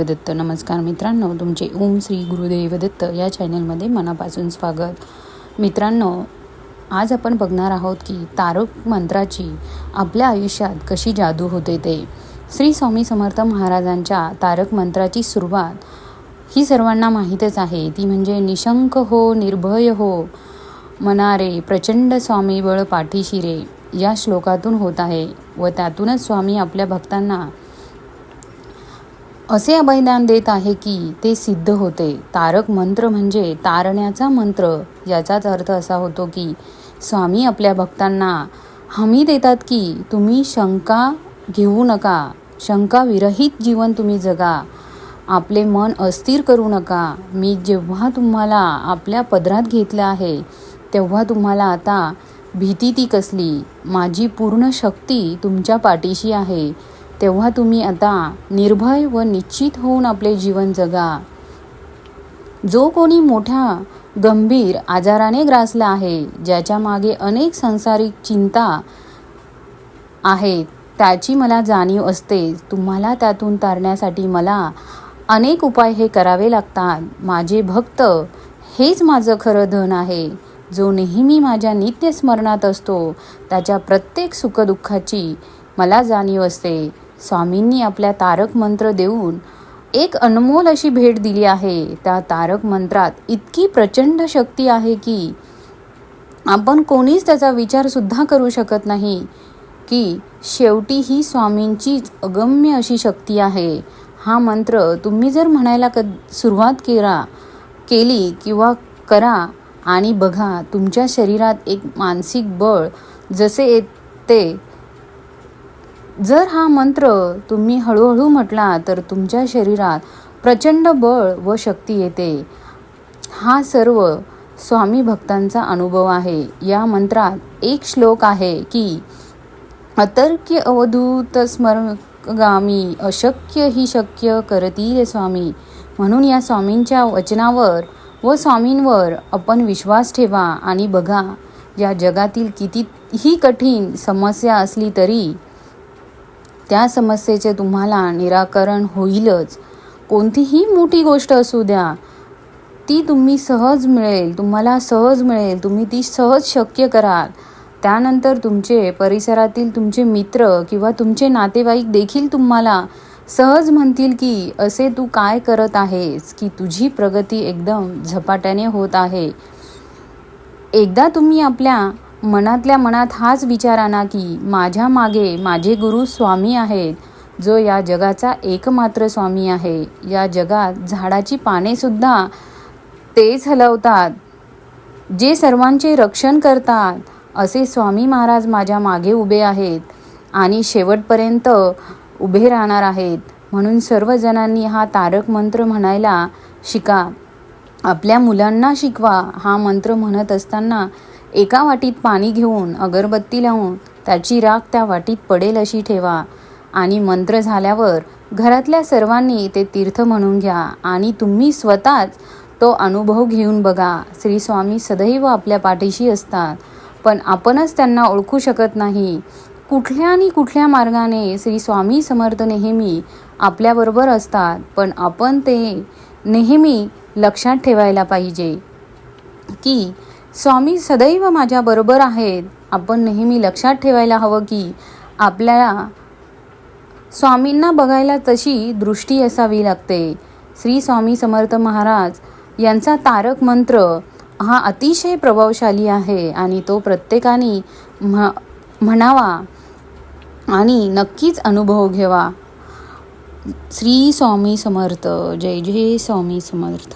दत्त नमस्कार मित्रांनो तुमचे ओम श्री गुरुदेव दत्त या चॅनलमध्ये मनापासून स्वागत. मित्रांनो आज आपण बघणार आहोत की तारक मंत्राची आपल्या आयुष्यात कशी जादू होते ते. श्री स्वामी समर्थ महाराजांच्या तारक मंत्राची सुरुवात ही सर्वांना माहीतच आहे. ती म्हणजे निशंक हो निर्भय हो मनारे प्रचंड स्वामी बळ पाठीशिरे या श्लोकातून होत आहे व त्यातूनच स्वामी आपल्या भक्तांना असे अभयदान देत आहे की ते सिद्ध होते. तारक मंत्र म्हणजे तारण्याचा मंत्र. याचाच अर्थ असा होतो की स्वामी आपल्या भक्तांना हमी देतात की तुम्ही शंका घेऊ नका. शंका विरहित जीवन तुम्ही जगा. आपले मन अस्थिर करू नका. मी जेव्हा तुम्हाला आपल्या पदरात घेतलं आहे तेव्हा तुम्हाला आता भीती ती कसली? माझी पूर्ण शक्ती तुमच्या पाठीशी आहे. तेव्हा तुम्ही आता निर्भय व निश्चित होऊन आपले जीवन जगा. जो कोणी मोठ्या गंभीर आजाराने ग्रासला आहे ज्याच्या मागे अनेक संसारिक चिंता आहेत त्याची मला जाणीव असते. तुम्हाला त्यातून तारण्यासाठी मला अनेक उपाय हे करावे लागतात. माझे भक्त हेच माझं खरं धन आहे. जो नेहमी माझ्या नित्यस्मरणात असतो त्याच्या प्रत्येक सुखदुःखाची मला जाणीव असते. स्वामींनी आपल्या तारक मंत्र देऊन एक अनमोल अशी भेट दिली आहे. त्या तारक मंत्रात इतकी प्रचंड शक्ती आहे की आपण कोणीच त्याचा विचारसुद्धा करू शकत नाही की शेवटी ही स्वामींचीच अगम्य अशी शक्ती आहे. हा मंत्र तुम्ही जर म्हणायला क सुरुवात केला केली किंवा करा आणि बघा तुमच्या शरीरात एक मानसिक बळ जसे येते जर हा मंत्र तुम्ही हळूहळू म्हटला तर तुमच्या शरीरात प्रचंड बळ व शक्ती येते. हा सर्व स्वामी भक्तांचा अनुभव आहे. या मंत्रात एक श्लोक आहे की अतर्क्य अवधूत स्मरगामी अशक्य ही शक्य करतील स्वामी म्हणून या स्वामींच्या वचनावर व स्वामींवर आपण विश्वास ठेवा आणि बघा या जगातील कितीही कठीण समस्या असली तरी त्या समस्येचे तुम्हाला निराकरण होईलच. कोणतीही मोठी गोष्ट असू द्या. ती तुम्ही सहज मिळेल तुम्हाला सहज मिळेल तुम्ही ती सहज शक्य कराल. त्यानंतर तुमचे परिसरातील तुमचे मित्र किंवा तुमचे नातेवाईक देखील तुम्हाला सहज म्हणतील की असे तू काय करत आहेस की तुझी प्रगती एकदम झपाट्याने होत आहे. एकदा तुम्ही आपल्या मनातल्या मनात हाच विचार आणा की माझ्या मागे माझे गुरु स्वामी आहेत. जो या जगाचा एकमात्र स्वामी आहे. या जगात झाडाची पानेसुद्धा तेच हलवतात जे सर्वांचे रक्षण करतात असे स्वामी महाराज माझ्या मागे उभे आहेत आणि शेवटपर्यंत उभे राहणार आहेत. म्हणून सर्वजणांनी हा तारक मंत्र म्हणायला शिका. आपल्या मुलांना शिकवा हा मंत्र म्हणत असताना एका वाटीत पाणी घेऊन अगरबत्ती लावून त्याची राख त्या वाटीत पडेल अशी ठेवा. आणि मंत्र झाल्यावर घरातल्या सर्वांनी ते तीर्थ म्हणून घ्या आणि तुम्ही स्वतःच तो अनुभव घेऊन बघा. श्री स्वामी सदैव आपल्या पाठीशी असतात पण आपणच त्यांना ओळखू शकत नाही. कुठल्या आणि कुठल्या मार्गाने श्री स्वामी समर्थ नेहमी आपल्याबरोबर असतात पण आपण ते नेहमी लक्षात ठेवायला पाहिजे की स्वामी सदैव माझ्याबरोबर आहेत. आपण नेहमी लक्षात ठेवायला हवं की आपल्याला स्वामींना बघायला तशी दृष्टी असावी लागते. श्री स्वामी समर्थ महाराज यांचा तारक मंत्र हा अतिशय प्रभावशाली आहे आणि तो प्रत्येकाने म्ह म्हणावा आणि नक्कीच अनुभव घ्यावा. श्री स्वामी समर्थ जय जय स्वामी समर्थ.